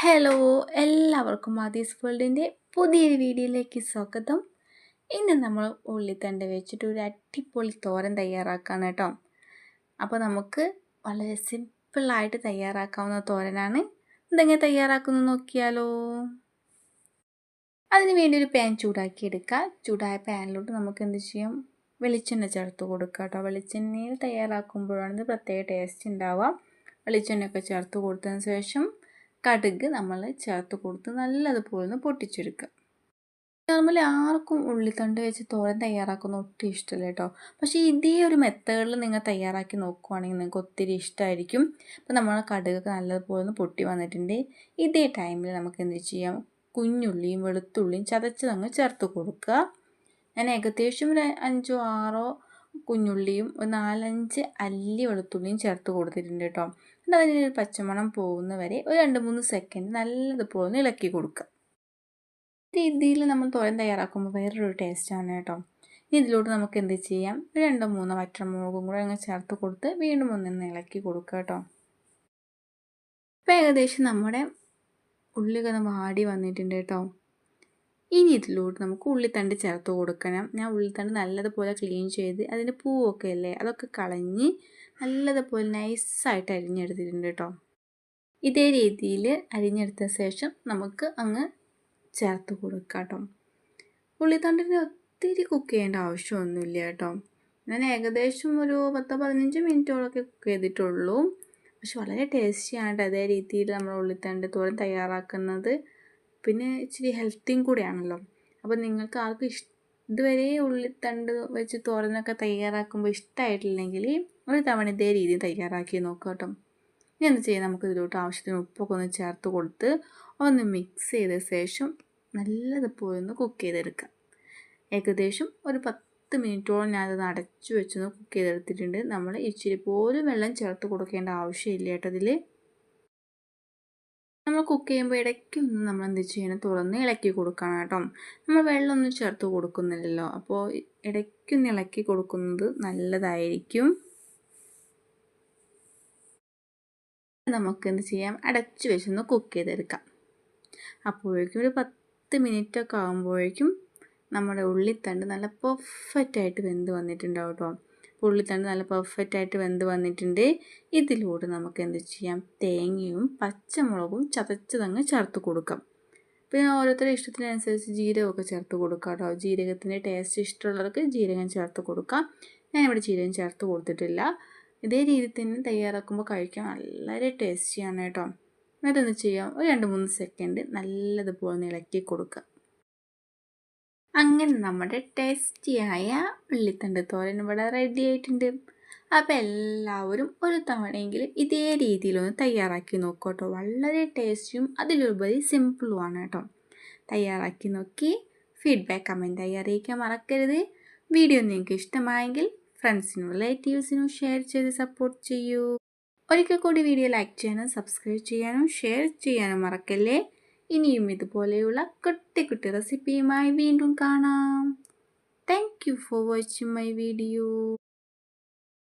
Hello എല്ലാവർക്കും ആദീസ് വേൾഡിന്റെ പുതിയൊരു വീഡിയോയിലേക്ക് സ്വാഗതം. ഇന്ന് നമ്മൾ ഉള്ളിത്തണ്ട് വെച്ചിട്ട് ഒരു അടിപൊളി തോരൻ തയ്യാറാക്കാണ് കേട്ടോ. അപ്പോൾ നമുക്ക് വളരെ സിമ്പിളായിട്ട് തയ്യാറാക്കാവുന്ന തോരനാണ്. എന്തെങ്കിലും തയ്യാറാക്കുന്നു നോക്കിയാലോ. അതിന് വേണ്ടി ഒരു പാൻ ചൂടാക്കി എടുക്കുക ചൂടായ പാനിലോട്ട് നമുക്ക് എന്ത് ചെയ്യാം? വെളിച്ചെണ്ണ ചേർത്ത് കൊടുക്കുക കേട്ടോ. വെളിച്ചെണ്ണയിൽ തയ്യാറാക്കുമ്പോഴാണ് പ്രത്യേക ടേസ്റ്റ് ഉണ്ടാവുക. വെളിച്ചെണ്ണയൊക്കെ ചേർത്ത് കൊടുത്തതിന് ശേഷം കടുക് നമ്മൾ ചേർത്ത് കൊടുത്ത് നല്ലതുപോലെ ഒന്ന് പൊട്ടിച്ചെടുക്കുക. നോർമലി ആർക്കും ഉള്ളിത്തണ്ട് വെച്ച് തോരൻ തയ്യാറാക്കുന്ന ഒട്ടും ഇഷ്ടമല്ല കേട്ടോ. പക്ഷേ ഇതേ ഒരു മെത്തേഡിൽ നിങ്ങൾ തയ്യാറാക്കി നോക്കുവാണെങ്കിൽ നിങ്ങൾക്ക് ഒത്തിരി ഇഷ്ടമായിരിക്കും അപ്പോൾ നമ്മൾ കടുകൊക്കെ നല്ലതുപോലെ ഒന്ന് പൊട്ടി വന്നിട്ടുണ്ട്. ഇതേ ടൈമിൽ നമുക്ക് എന്ത് ചെയ്യാം? കുഞ്ഞുള്ളിയും വെളുത്തുള്ളിയും ചതച്ചതങ്ങ് ചേർത്ത് കൊടുക്കുക. ഞാൻ ഏകദേശം ഒരു അഞ്ചോ ആറോ കുഞ്ഞുള്ളിയും ഒരു നാലഞ്ച് അല്ലി വെളുത്തുള്ളിയും ചേർത്ത് കൊടുത്തിട്ടുണ്ട് കേട്ടോ. എന്നിട്ട് അതിന് പച്ചമണം പോകുന്ന വരെ ഒരു രണ്ട് മൂന്ന് സെക്കൻഡ് നല്ലതുപോലെ ഒന്ന് ഇളക്കി കൊടുക്കുക. രീതിയിൽ നമ്മൾ തോരൻ തയ്യാറാക്കുമ്പോൾ വേറൊരു ടേസ്റ്റാണ് കേട്ടോ. ഇനി ഇതിലോട്ട് നമുക്ക് എന്ത് ചെയ്യാം? രണ്ടോ മൂന്നോ വറ്റമുളകും കൂടെ അങ്ങ് ചേർത്ത് കൊടുത്ത് വീണ്ടും ഒന്നിന്ന് ഇളക്കി കൊടുക്കുക കേട്ടോ. ഇപ്പം ഏകദേശം നമ്മുടെ ഉള്ളിൽ വാടി വന്നിട്ടുണ്ട് കേട്ടോ. ഇനി ഇതിലോട്ട് നമുക്ക് ഉള്ളിത്തണ്ട് ചേർത്ത് കൊടുക്കണം. ഞാൻ ഉള്ളിത്തണ്ട് നല്ലതുപോലെ ക്ലീൻ ചെയ്ത് അതിന്റെ പൂവൊക്കെ അല്ലേ അതൊക്കെ കളഞ്ഞ് നല്ലതുപോലെ നൈസായിട്ട് അരിഞ്ഞെടുത്തിട്ടുണ്ട് കേട്ടോ ഇതേ രീതിയിൽ അരിഞ്ഞെടുത്ത ശേഷം നമുക്ക് അങ്ങ് ചേർത്ത് കൊടുക്കാം കേട്ടോ ഉള്ളിത്തണ്ടിന് ഒത്തിരി കുക്ക് ചെയ്യേണ്ട ആവശ്യമൊന്നുമില്ല കേട്ടോ ഞാൻ ഏകദേശം ഒരു പത്തോ പതിനഞ്ച് മിനിറ്റോളൊക്കെ കുക്ക് ചെയ്തിട്ടുള്ളൂ. പക്ഷെ വളരെ ടേസ്റ്റിയാണ് അതേ രീതിയിൽ നമ്മൾ ഉള്ളിത്തണ്ട് തോരൻ തയ്യാറാക്കുന്നത്. പിന്നെ ഇച്ചിരി ഹെൽത്തിയും കൂടെയാണല്ലോ. അപ്പോൾ നിങ്ങൾക്ക് ആർക്കും ഇഷ് ഇതുവരെ ഉള്ളിത്തണ്ട് വെച്ച് തോരനൊക്കെ തയ്യാറാക്കുമ്പോൾ ഇഷ്ടമായിട്ടില്ലെങ്കിൽ ഒരു തവണ ഇതേ രീതിയിൽ തയ്യാറാക്കി നോക്കാം കേട്ടോ. ഇനി എന്ത് ചെയ്യാം? നമുക്ക് ഇതിലോട്ട് ആവശ്യത്തിന് ഉപ്പൊക്കെ ഒന്ന് ചേർത്ത് കൊടുത്ത് ഒന്ന് മിക്സ് ചെയ്ത ശേഷം നല്ലതുപോലെ ഒന്ന് കുക്ക് ചെയ്തെടുക്കാം. ഏകദേശം ഒരു പത്ത് മിനിറ്റോളം ഞാനത് അടച്ചു വെച്ചൊന്ന് കുക്ക് ചെയ്തെടുത്തിട്ടുണ്ട്. നമ്മൾ ഇച്ചിരി പോലും വെള്ളം ചേർത്ത് കൊടുക്കേണ്ട ആവശ്യമില്ല കേട്ടോ ഇതിൽ നമ്മൾ കുക്ക് ചെയ്യുമ്പോൾ ഇടയ്ക്കൊന്ന് നമ്മൾ എന്ത് ചെയ്യണം? തുറന്ന് ഇളക്കി കൊടുക്കണം കേട്ടോ. നമ്മൾ വെള്ളമൊന്നും ചേർത്ത് കൊടുക്കുന്നില്ലല്ലോ. അപ്പോൾ ഇടയ്ക്കൊന്ന് ഇളക്കി കൊടുക്കുന്നത് നല്ലതായിരിക്കും. നമുക്ക് എന്ത് ചെയ്യാം? അടച്ചു വെച്ചൊന്ന് കുക്ക് ചെയ്തെടുക്കാം. അപ്പോഴേക്കും ഒരു പത്ത് മിനിറ്റ് ഒക്കെ ആകുമ്പോഴേക്കും നമ്മുടെ ഉള്ളിത്തണ്ട് നല്ല പെർഫെക്റ്റായിട്ട് വെന്ത് വന്നിട്ടുണ്ടാവും കേട്ടോ. ഉള്ളിത്തണ്ട് നല്ല പെർഫെക്റ്റ് ആയിട്ട് വെന്ത് വന്നിട്ടുണ്ട്. ഇതിലൂടെ നമുക്ക് എന്ത് ചെയ്യാം? തേങ്ങയും പച്ചമുളകും ചതച്ചതങ്ങ് ചേർത്ത് കൊടുക്കാം. പിന്നെ ഓരോരുത്തരുടെ ഇഷ്ടത്തിനനുസരിച്ച് ജീരകമൊക്കെ ചേർത്ത് കൊടുക്കാം കേട്ടോ. ജീരകത്തിന്റെ ടേസ്റ്റ് ഇഷ്ടമുള്ളവർക്ക് ജീരകം ചേർത്ത് കൊടുക്കാം. ഞാനിവിടെ ജീരകം ചേർത്ത് കൊടുത്തിട്ടില്ല. ഇതേ രീതിയിൽ തന്നെ തയ്യാറാക്കുമ്പോൾ കഴിക്കാൻ വളരെ ടേസ്റ്റിയാണ് കേട്ടോ. എന്നിട്ട് ചെയ്യാം? ഒരു രണ്ട് മൂന്ന് സെക്കൻഡ് നല്ലതുപോലെ ഇളക്കി കൊടുക്കുക. അങ്ങനെ നമ്മുടെ ടേസ്റ്റിയായ ഉള്ളിത്തണ്ട് തോരൻ ഇവിടെ റെഡി ആയിട്ടുണ്ട്. അപ്പോൾ എല്ലാവരും ഒരു തവണയെങ്കിലും ഇതേ രീതിയിലൊന്ന് തയ്യാറാക്കി നോക്കോട്ടോ. വളരെ ടേസ്റ്റിയും അതിലുപരി സിമ്പിളുമാണ് കേട്ടോ. തയ്യാറാക്കി നോക്കി ഫീഡ്ബാക്ക് കമന്റായി അറിയിക്കാൻ മറക്കരുത്. വീഡിയോ നിങ്ങൾക്ക് ഇഷ്ടമായെങ്കിൽ ഫ്രണ്ട്സിനും റിലേറ്റീവ്സിനും ഷെയർ ചെയ്ത് സപ്പോർട്ട് ചെയ്യൂ. ഒരിക്കൽ കൂടി വീഡിയോ ലൈക്ക് ചെയ്യാനും സബ്സ്ക്രൈബ് ചെയ്യാനും ഷെയർ ചെയ്യാനും മറക്കല്ലേ? ഇനിയും ഇതുപോലെയുള്ള കുട്ടി കുട്ടി റെസിപ്പിയുമായി വീണ്ടും കാണാം. Thank you for watching my video